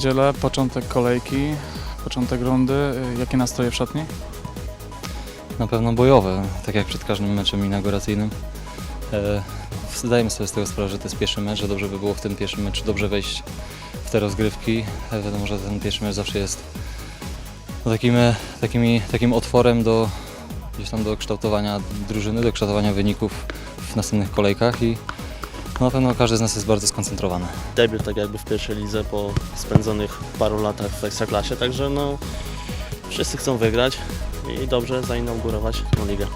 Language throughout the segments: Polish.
niedzielę, początek kolejki, początek rundy. Y, Jakie nastroje w szatni? Na pewno bojowe, tak jak przed każdym meczem inauguracyjnym. E, zdajemy sobie z tego sprawę, że to jest pierwszy mecz, że dobrze by było w tym pierwszym meczu dobrze wejść w te rozgrywki. E, wiadomo, że ten pierwszy mecz zawsze jest no, takim, e, takimi, takim otworem do, gdzieś tam do kształtowania drużyny, do kształtowania wyników w następnych kolejkach i no, na pewno każdy z nas jest bardzo skoncentrowany. debiut tak jakby w pierwszej lidze po spędzonych paru latach w Ekstraklasie, także no wszyscy chcą wygrać i dobrze zainaugurować tą ligę.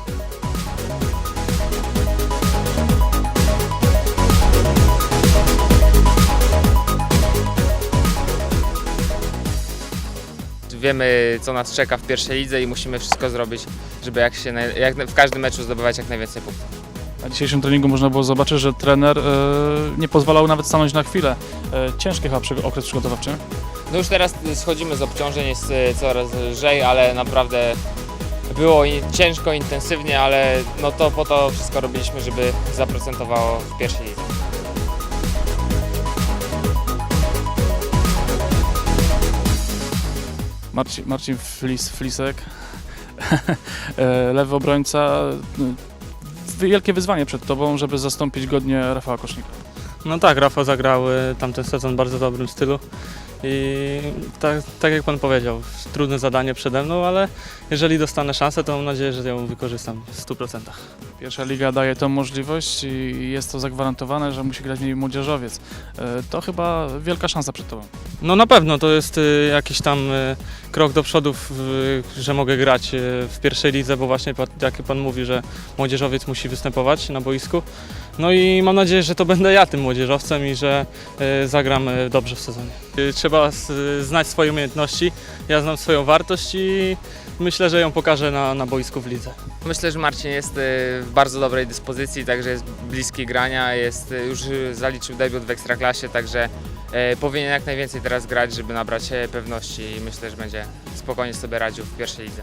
Wiemy, co nas czeka w pierwszej lidze i musimy wszystko zrobić, żeby jak się, jak w każdym meczu zdobywać jak najwięcej punktów. Na dzisiejszym treningu można było zobaczyć, że trener y, nie pozwalał nawet stanąć na chwilę. Y, Ciężki chyba okres przygotowawczy. No już teraz schodzimy z obciążeń, jest e, coraz lżej, ale naprawdę było ciężko, intensywnie, ale no to po to wszystko robiliśmy, żeby zaprocentowało w pierwszej lidze. Marcin, Marcin Flis, Flisek, e, lewy obrońca. Wielkie wyzwanie przed Tobą, żeby zastąpić godnie Rafała Kosznika. No tak, Rafał zagrał y, tamten sezon w bardzo dobrym stylu i tak, tak jak Pan powiedział, trudne zadanie przede mną, ale jeżeli dostanę szansę, to mam nadzieję, że ją wykorzystam w 100%. Pierwsza liga daje tą możliwość i jest to zagwarantowane, że musi grać w niej młodzieżowiec. E, To chyba wielka szansa przed Tobą. No na pewno to jest y, jakiś tam y, krok do przodu, że mogę grać w pierwszej lidze, bo właśnie jak Pan mówi, że młodzieżowiec musi występować na boisku. No i mam nadzieję, że to będę ja tym młodzieżowcem i że zagram dobrze w sezonie. Trzeba znać swoje umiejętności, ja znam swoją wartość i myślę, że ją pokażę na, na boisku w lidze. Myślę, że Marcin jest e, w bardzo dobrej dyspozycji, także jest bliski grania, jest, e, już zaliczył debiut w Ekstraklasie, także e, powinien jak najwięcej teraz grać, żeby nabrać pewności i myślę, że będzie spokojnie sobie radził w pierwszej lidze.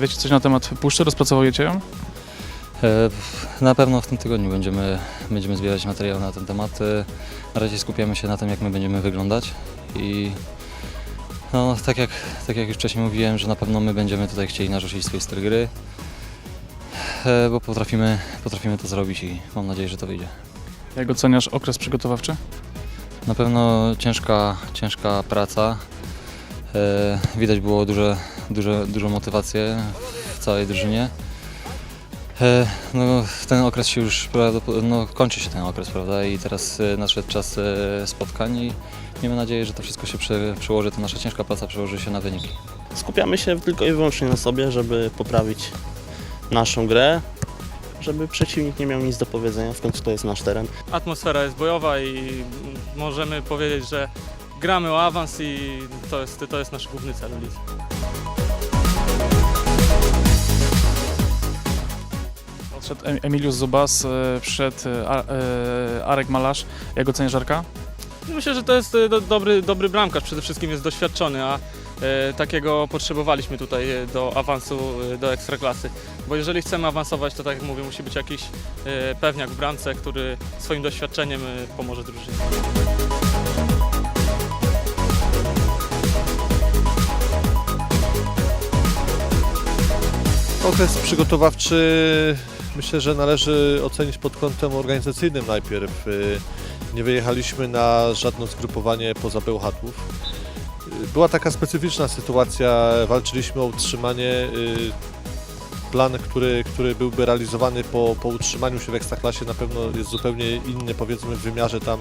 Wiecie coś na temat puszczy? Rozpracowujecie ją? E, Na pewno w tym tygodniu będziemy, będziemy zbierać materiał na ten temat. E, Na razie skupiamy się na tym, jak my będziemy wyglądać i no, tak, jak, tak jak już wcześniej mówiłem, że na pewno my będziemy tutaj chcieli narzucić swój styl gry, e, bo potrafimy, potrafimy to zrobić i mam nadzieję, że to wyjdzie. Jak oceniasz okres przygotowawczy? Na pewno ciężka, ciężka praca. Widać było duże, duże, dużą motywację w całej drużynie. E, No, ten okres się już no, kończy się ten okres, prawda? I teraz e, nadszedł czas e, spotkań i miejmy nadzieję, że to wszystko się prze, przełoży, ta nasza ciężka praca przełoży się na wyniki. Skupiamy się tylko i wyłącznie na sobie, żeby poprawić naszą grę, żeby przeciwnik nie miał nic do powiedzenia, w końcu to jest nasz teren. Atmosfera jest bojowa i możemy powiedzieć, że gramy o awans i to jest, to jest nasz główny cel w lidze. Em- Emilius Zubas, e, wszedł e, e, Arek Malarz. Jak oceniasz Arka? Myślę, że to jest do, dobry, dobry bramkarz, przede wszystkim jest doświadczony, a takiego potrzebowaliśmy tutaj do awansu do ekstraklasy. Bo jeżeli chcemy awansować, to tak jak mówię, musi być jakiś pewniak w bramce, który swoim doświadczeniem pomoże drużynie. Okres przygotowawczy myślę, że należy ocenić pod kątem organizacyjnym najpierw. Y, Nie wyjechaliśmy na żadne zgrupowanie poza Bełchatów. Y, Była taka specyficzna sytuacja, walczyliśmy o utrzymanie. y, Plan, który, który byłby realizowany po, po utrzymaniu się w Ekstraklasie na pewno jest zupełnie inny powiedzmy w wymiarze tam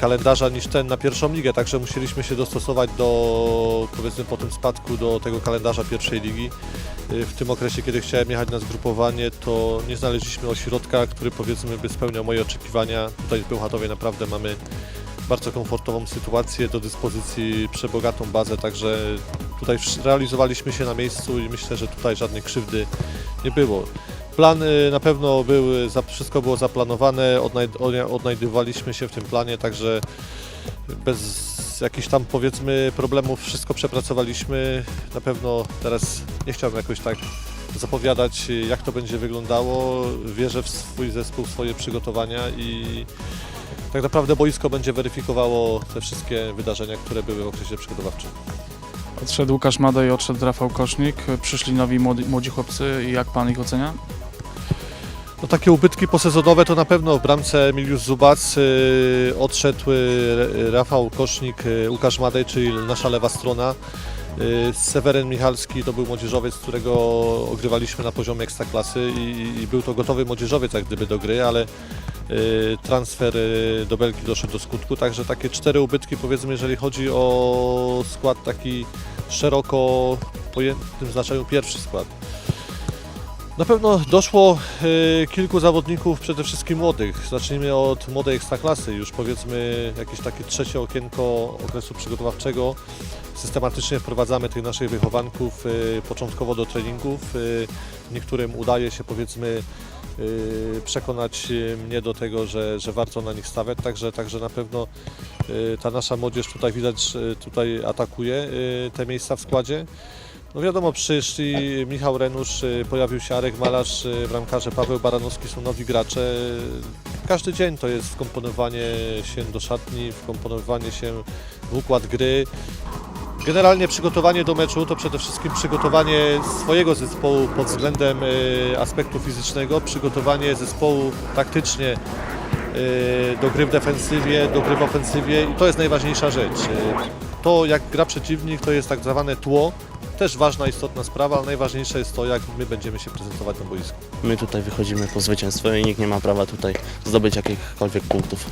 kalendarza niż ten na pierwszą ligę, także musieliśmy się dostosować do powiedzmy po tym spadku do tego kalendarza pierwszej ligi. Y, W tym okresie, kiedy chciałem jechać na zgrupowanie, to nie znaleźliśmy ośrodka, który powiedzmy by spełniał moje oczekiwania. Tutaj w Bełchatowie naprawdę mamy bardzo komfortową sytuację, do dyspozycji przebogatą bazę, także tutaj realizowaliśmy się na miejscu i myślę, że tutaj żadnej krzywdy nie było. Plan na pewno był, wszystko było zaplanowane, odnajd- odna- odnajdywaliśmy się w tym planie, także bez jakichś tam powiedzmy problemów wszystko przepracowaliśmy. Na pewno teraz nie chciałbym jakoś tak zapowiadać, jak to będzie wyglądało. Wierzę w swój zespół, w swoje przygotowania i tak naprawdę boisko będzie weryfikowało te wszystkie wydarzenia, które były w okresie przygotowawczym. Odszedł Łukasz Madej, odszedł Rafał Kosznik, przyszli nowi młodzi, młodzi chłopcy i jak pan ich ocenia? No takie ubytki posezonowe to na pewno w bramce Emiliusz Zubac, yy, odszedł yy, Rafał Kosznik, yy, Łukasz Madej, czyli nasza lewa strona. Yy, Seweryn Michalski to był młodzieżowiec, którego ogrywaliśmy na poziomie ekstraklasy i, i był to gotowy młodzieżowiec jak gdyby do gry, ale yy, transfer yy, do Belgii doszedł do skutku, także takie cztery ubytki powiedzmy, jeżeli chodzi o skład taki szeroko pojętym znaczeniu pierwszy skład. Na pewno doszło y, kilku zawodników, przede wszystkim młodych. Zacznijmy od młodej ekstraklasy, już powiedzmy jakieś takie trzecie okienko okresu przygotowawczego. Systematycznie wprowadzamy tych naszych wychowanków y, początkowo do treningów. Y, niektórym udaje się powiedzmy przekonać mnie do tego, że, że warto na nich stawiać, także, także na pewno ta nasza młodzież tutaj widać, tutaj atakuje te miejsca w składzie. No wiadomo, przyszli Michał Renusz, y, pojawił się Arek Malarz, y, bramkarze Paweł Baranowski, są nowi gracze. Każdy dzień to jest wkomponowanie się do szatni, wkomponowanie się w układ gry. Generalnie przygotowanie do meczu to przede wszystkim przygotowanie swojego zespołu pod względem y, aspektu fizycznego, przygotowanie zespołu taktycznie do gry w defensywie, do gry w ofensywie i to jest najważniejsza rzecz. To jak gra przeciwnik to jest tak zwane tło, też ważna, istotna sprawa, ale najważniejsze jest to, jak my będziemy się prezentować na boisku. My tutaj wychodzimy po zwycięstwo i nikt nie ma prawa tutaj zdobyć jakichkolwiek punktów.